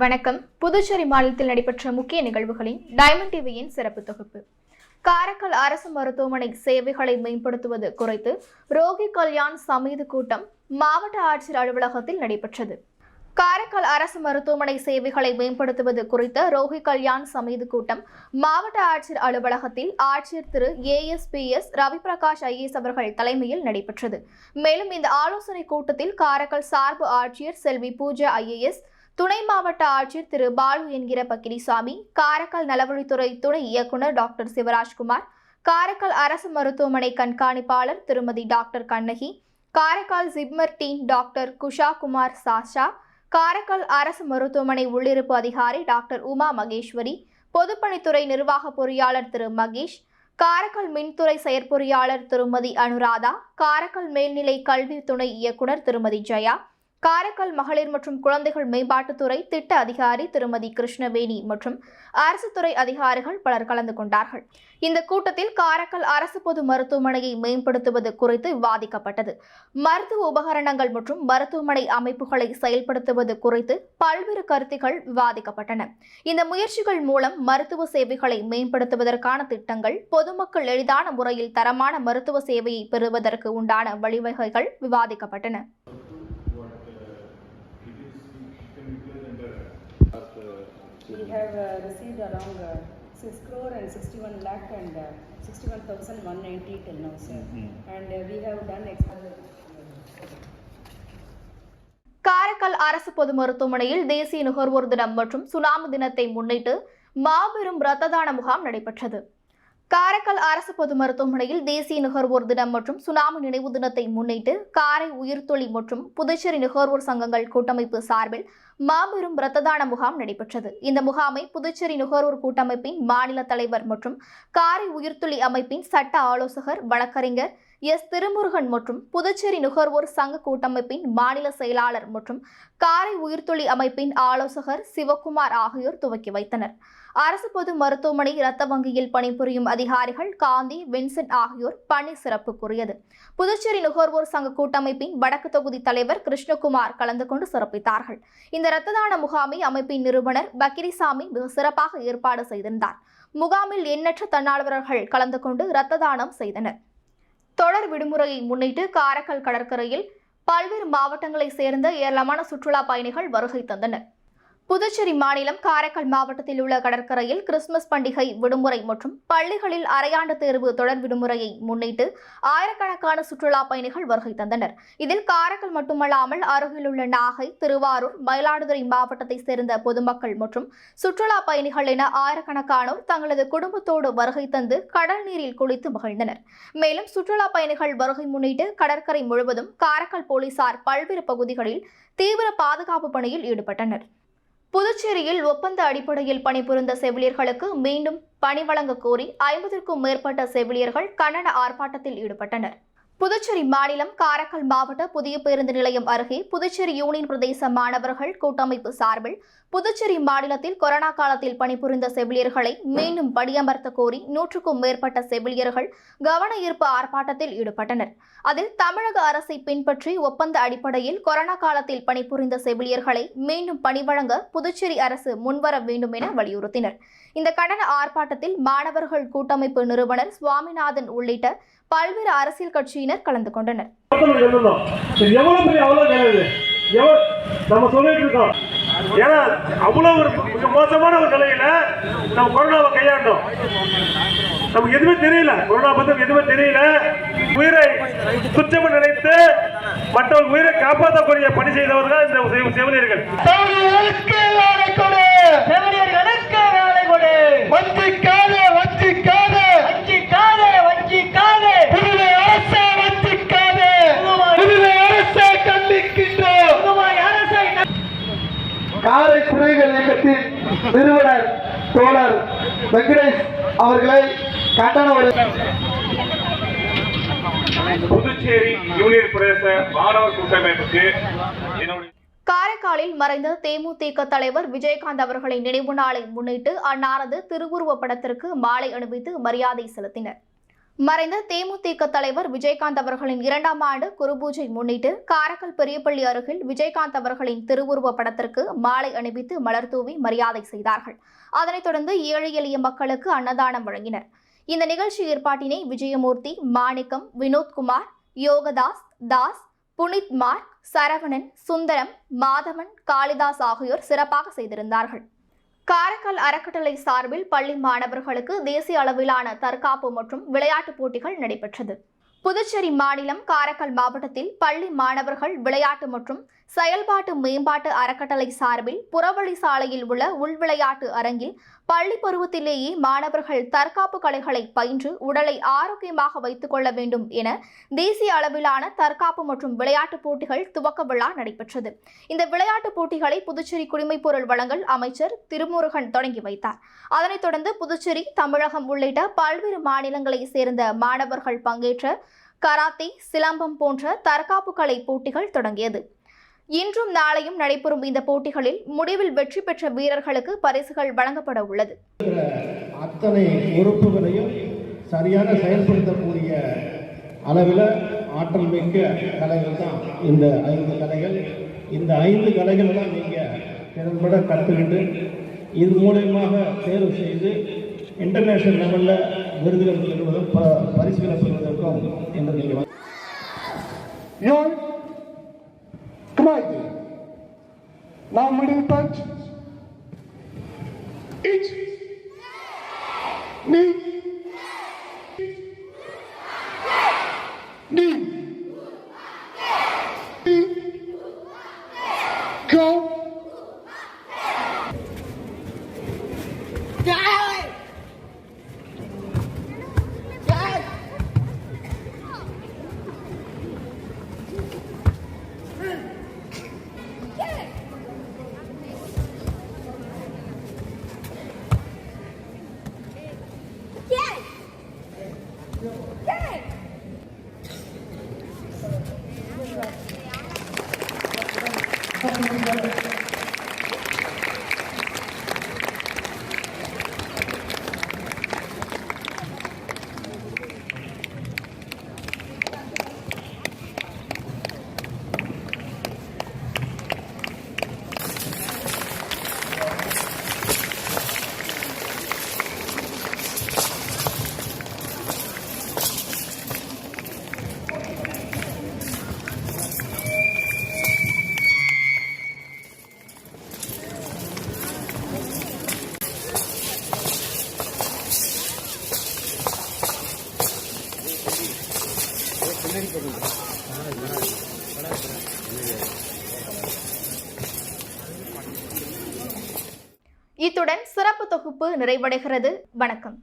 வணக்கம். புதுச்சேரி மாநிலத்தில் நடைபெற்ற முக்கிய நிகழ்வுகளின் டைமண்ட் டிவியின் சிறப்பு தொகுப்பு. காரைக்கால் அரசு மருத்துவமனை சேவைகளை மேம்படுத்துவது குறித்து ரோகி கல்யாண் சமீது கூட்டம் மாவட்ட ஆட்சியர் அலுவலகத்தில் நடைபெற்றது. காரைக்கால் அரசு மருத்துவமனை சேவைகளை மேம்படுத்துவது குறித்த ரோகி கல்யாண் சமீது கூட்டம் மாவட்ட ஆட்சியர் அலுவலகத்தில் ஆட்சியர் திரு ஏஎஸ்பிஎஸ் ரவிபிரகாஷ் ஐஏஎஸ் அவர்கள் தலைமையில் நடைபெற்றது. மேலும் இந்த ஆலோசனை கூட்டத்தில் காரைக்கால் சார்பு ஆட்சியர் செல்வி பூஜா ஐஏஎஸ் துணை மாவட்ட ஆட்சியர் திரு பாலு என்கிற பக்கிரிசாமி காரைக்கால் நலவழித்துறை துணை இயக்குனர் டாக்டர் சிவராஜ்குமார் காரைக்கால் அரசு மருத்துவமனை கண்காணிப்பாளர் திருமதி doctor Kannagi Karaikal JIPMER dean doctor Kusha Kumar Sasha Karaikal அரசு மருத்துவமனை உள்ளிருப்பு அதிகாரி டாக்டர் உமா மகேஸ்வரி பொதுப்பணித்துறை நிர்வாக பொறியாளர் திரு மகேஷ் காரைக்கால் மின்துறை செயற்பொறியாளர் திருமதி அனுராதா காரைக்கால் மேல்நிலை கல்வி துணை இயக்குனர் திருமதி ஜெயா காரைக்கால் மகளிர் மற்றும் குழந்தைகள் மேம்பாட்டுத்துறை திட்ட அதிகாரி திருமதி கிருஷ்ணவேணி மற்றும் அரசு துறை அதிகாரிகள் பலர் கலந்து கொண்டார்கள். இந்த கூட்டத்தில் காரைக்கால் அரசு பொது மருத்துவமனையை மேம்படுத்துவது குறித்து விவாதிக்கப்பட்டது. மருத்துவ உபகரணங்கள் மற்றும் மருத்துவமனை அமைப்புகளை செயல்படுத்துவது குறித்து பல்வேறு கருத்துகள் விவாதிக்கப்பட்டன. இந்த முயற்சிகள் மூலம் மருத்துவ சேவைகளை மேம்படுத்துவதற்கான திட்டங்கள் பொதுமக்கள் எளிதான முறையில் தரமான மருத்துவ சேவையை பெறுவதற்கு உண்டான வழிவகைகள் விவாதிக்கப்பட்டன. We have uh, received around uh, 6 crore and 61 lakh and uh, 61,190 till now, sir. And uh, we have done. Karaikal அரசு பொது மருத்துவமனையில் தேசிய நுகர்வோர் தினம் மற்றும் சுனாமி தினத்தை முன்னிட்டு மாபெரும் இரத்த தான முகாம் நடைபெற்றது காரைக்கால் அரசு பொது மருத்துவமனையில் தேசிய நுகர்வோர் தினம் மற்றும் சுனாமி நினைவு தினத்தை முன்னிட்டு காரை உயிர்த்தொழி மற்றும் புதுச்சேரி நுகர்வோர் சங்கங்கள் கூட்டமைப்பு சார்பில் மாபெரும் இரத்த தான முகாம் நடைபெற்றது. இந்த முகாமை புதுச்சேரி நுகர்வோர் கூட்டமைப்பின் மாநில தலைவர் மற்றும் காரை உயிர்த்தொழி அமைப்பின் சட்ட ஆலோசகர் வழக்கறிஞர் எஸ். திருமுருகன் மற்றும் புதுச்சேரி நுகர்வோர் சங்க கூட்டமைப்பின் மாநில செயலாளர் மற்றும் காரை உயிர்த்தொழி அமைப்பின் ஆலோசகர் சிவகுமார் ஆகியோர் துவக்கி வைத்தனர். அரசு பொது மருத்துவமனை இரத்த வங்கியில் பணிபுரியும் அதிகாரிகள் காந்தி வின்சென்ட் ஆகியோர் பணி சிறப்புக்குரியது. புதுச்சேரி நுகர்வோர் சங்க கூட்டமைப்பின் வடக்கு தொகுதி தலைவர் கிருஷ்ணகுமார் கலந்து கொண்டு சிறப்பித்தார்கள். இந்த இரத்த தான முகாமை அமைப்பின் நிறுவனர் பக்கிரிசாமி மிக சிறப்பாக ஏற்பாடு செய்திருந்தார். முகாமில் எண்ணற்ற தன்னார்வலர்கள் கலந்து கொண்டு இரத்த தானம் செய்தனர். தொடர் விடுமுறையை முன்னிட்டு காரைக்கால் கடற்கரையில் பல்வேறு மாவட்டங்களைச் சேர்ந்த ஏராளமான சுற்றுலா பயணிகள் வருகை தந்தனர். புதுச்சேரி மாநிலம் காரைக்கால் மாவட்டத்தில் உள்ள கடற்கரையில் கிறிஸ்துமஸ் பண்டிகை விடுமுறை மற்றும் பள்ளிகளில் அரையாண்டு தேர்வு தொடர் விடுமுறையை முன்னிட்டு ஆயிரக்கணக்கான சுற்றுலா பயணிகள் வருகை தந்தனர். இதில் காரைக்கால் மட்டுமல்லாமல் அருகிலுள்ள நாகை திருவாரூர் மயிலாடுதுறை மாவட்டத்தைச் சேர்ந்த பொதுமக்கள் மற்றும் சுற்றுலா பயணிகள் என ஆயிரக்கணக்கானோர் தங்களது குடும்பத்தோடு வருகை தந்து கடல் நீரில் குளித்து மகிழ்ந்தனர். மேலும் சுற்றுலா பயணிகள் வருகை முன்னிட்டு கடற்கரை முழுவதும் காரைக்கால் போலீசார் பல்வேறு பகுதிகளில் தீவிர பாதுகாப்பு பணியில் ஈடுபட்டனர். புதுச்சேரியில் ஒப்பந்த அடிப்படையில் பணிபுரிந்த செவிலியர்களுக்கு மீண்டும் பணி வழங்க கோரி ஐம்பதிற்கும் மேற்பட்ட செவிலியர்கள் கண்டன ஆர்ப்பாட்டத்தில் ஈடுபட்டனர். புதுச்சேரி மாநிலம் காரைக்கால் மாவட்ட புதிய பேருந்து நிலையம் அருகே புதுச்சேரி யூனியன் பிரதேச மாணவர்கள் கூட்டமைப்பு சார்பில் புதுச்சேரி மாநிலத்தில் கொரோனா காலத்தில் பணிபுரிந்த செவிலியர்களை மீண்டும் பணியமர்த்த கோரி நூற்றுக்கும் மேற்பட்ட செவிலியர்கள் கவன ஈர்ப்பு ஆர்ப்பாட்டத்தில் ஈடுபட்டனர். அதில் தமிழக அரசை பின்பற்றி ஒப்பந்த அடிப்படையில் கொரோனா காலத்தில் பணிபுரிந்த செவிலியர்களை மீண்டும் பணி வழங்க புதுச்சேரி அரசு முன்வர வேண்டும் என வலியுறுத்தினர். இந்த கண்டன ஆர்ப்பாட்டத்தில் மாணவர்கள் கூட்டமைப்பு நிறுவனர் சுவாமிநாதன் உள்ளிட்ட பல்வேறு அரசியல் கட்சியினர் கலந்து கொண்டனர். ஏன்னா அவ்வளோ ஒரு மோசமான ஒரு நிலையில நம்ம கொரோனாவை கையாண்டோம். நமக்கு எதுவுமே தெரியல. கொரோனா பத்தி எதுவுமே தெரியல. உயிரை துச்சம் நினைத்து மற்றவர்கள் உயிரை காப்பாற்றக்கூடிய பணி செய்தவர்கள் இந்த செவி- செவிலியர்கள். செவிலியர்களுக்கு வேலை கொடு. செவிலியர்களுக்கு அவர்களை புதுச்சேரி யூனியன் பிரதேச மாணவர் கூட்டமைப்புக்கு காரைக்காலில் மறைந்த தேமுதிக தலைவர் விஜயகாந்த் அவர்களின் நினைவு நாளை முன்னிட்டு அன்னாரது திருவுருவப் படத்திற்கு மாலை அணிவித்து மரியாதை செலுத்தினர். மறைந்த தேமுதிக தலைவர் விஜயகாந்த் அவர்களின் இரண்டாம் ஆண்டு குருபூஜை முன்னிட்டு காரைக்கால் பெரியப்பள்ளி அருகில் விஜயகாந்த் அவர்களின் திருவுருவ படத்திற்கு மாலை அணிவித்து மலர் தூவி மரியாதை செய்தார்கள். அதனைத் தொடர்ந்து ஏழை எளிய மக்களுக்கு அன்னதானம் வழங்கினர். இந்த நிகழ்ச்சி ஏற்பாட்டினை விஜயமூர்த்தி மாணிக்கம் வினோத்குமார் யோகதாஸ் தாஸ் புனித் மார்க் சரவணன் சுந்தரம் மாதவன் காளிதாஸ் ஆகியோர் சிறப்பாக செய்திருந்தார்கள். காரைக்கால் அறக்கட்டளை சார்பில் பள்ளி மாணவர்களுக்கு தேசிய அளவிலான தற்காப்பு மற்றும் விளையாட்டுப் போட்டிகள் நடைபெற்றது. புதுச்சேரி மாநிலம் காரைக்கால் மாவட்டத்தில் பள்ளி மாணவர்கள் விளையாட்டு மற்றும் செயல்பாட்டு மேம்பாட்டு அறக்கட்டளை சார்பில் புறவழி சாலையில் உள்ள உள்விளையாட்டு அரங்கில் பள்ளி பருவத்திலேயே மாணவர்கள் தற்காப்பு கலைகளை பயின்று உடலை ஆரோக்கியமாக வைத்துக் கொள்ள வேண்டும் என தேசிய அளவிலான தற்காப்பு மற்றும் விளையாட்டுப் போட்டிகள் துவக்க விழா நடைபெற்றது. இந்த விளையாட்டுப் போட்டிகளை புதுச்சேரி குடிமைப்பொருள் வழங்கல் அமைச்சர் திருமுருகன் தொடங்கி வைத்தார். அதனைத் தொடர்ந்து புதுச்சேரி தமிழகம் உள்ளிட்ட பல்வேறு மாநிலங்களைச் சேர்ந்த மாணவர்கள் பங்கேற்ற கராத்தே சிலம்பம் போன்ற தற்காப்பு கலை போட்டிகள் தொடங்கியது. இன்றும் நாளையும் நடைபெறும் இந்த போட்டிகளில் முடிவில் வெற்றி பெற்ற வீரர்களுக்கு பரிசுகள் வழங்கப்பட உள்ளது. அத்தனை பொறுப்புகளையும் சரியான செயல்படுத்தக்கூடிய அளவில் ஆற்றல் மிக்க கலைகள் தான் இந்த ஐந்து கலைகள். இந்த ஐந்து கலைகள் தான் நீங்கள் திறன்பட கற்றுக்கிட்டு இது மூலயமாக தேர்வு செய்து இன்டர்நேஷனல் லெவலில் விருதுகள் பெறுவதும் ப பரிசுகளை பெறுவதற்கும் என்று நீங்கள் Yon. Come on. Now middle punch. Each. Knee. Knee. இத்துடன் சிறப்பு தொகுப்பு நிறைவடைகிறது. வணக்கம்.